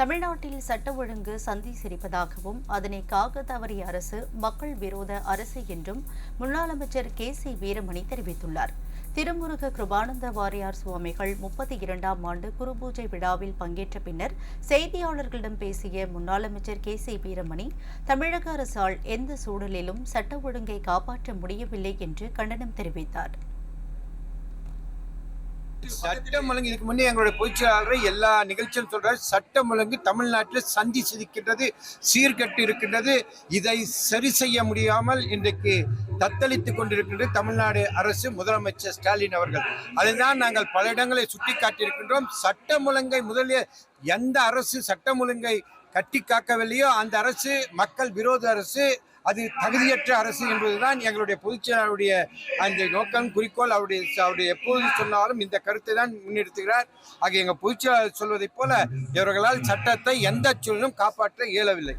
தமிழ்நாட்டில் சட்ட ஒழுங்கு சந்தி சிரிப்பதாகவும் அதனை காக்க தவறிய அரசு மக்கள் விரோத அரசு என்றும் முன்னாள் அமைச்சர் கே சி வீரமணி தெரிவித்துள்ளார். திருமுருக கிருபானந்த வாரியார் சுவாமிகள் முப்பத்தி இரண்டாம் ஆண்டு குருபூஜை விழாவில் பங்கேற்ற பின்னர் செய்தியாளர்களிடம் பேசிய முன்னாள் அமைச்சர் கே சி வீரமணி தமிழக அரசால் எந்த சூழலிலும் சட்ட ஒழுங்கை காப்பாற்ற முடியவில்லை என்று கண்டனம் தெரிவித்தார். சட்டம் ஒழுங்கு இதுக்கு முன்னே எங்களுடைய பொதுச்செயலாளர் எல்லா நிகழ்ச்சியும் சொல்றாரு. சட்டம் ஒழுங்கு தமிழ்நாட்டில் சந்தி சிரிக்கின்றது சீர்கட்டு இருக்கின்றது. இதை சரி செய்ய முடியாமல் இன்றைக்கு தத்தளித்துக் கொண்டிருக்கின்றது தமிழ்நாடு அரசு முதலமைச்சர் ஸ்டாலின் அவர்கள். அதுதான் நாங்கள் பல இடங்களை சுட்டி காட்டியிருக்கின்றோம் சட்டம் ஒழுங்கை முதலில் எந்த அரசு சட்டம் ஒழுங்கை கட்டி காக்கவில்லையோ அந்த அரசு மக்கள் விரோத அரசு அது தகுதியற்ற அரசு என்பதுதான் எங்களுடைய பொதுச்செயலாளருடைய அந்த நோக்கம். குறிக்கோள் அவருடைய அவருடைய எப்போது சொன்னாலும் இந்த கருத்தை தான் முன்னிறுத்துகிறார். ஆக எங்கள் பொதுச்செயலாளர் சொல்வதைப் போல இவர்களால் சட்டத்தை எந்த சூழலும் காப்பாற்ற இயலவில்லை.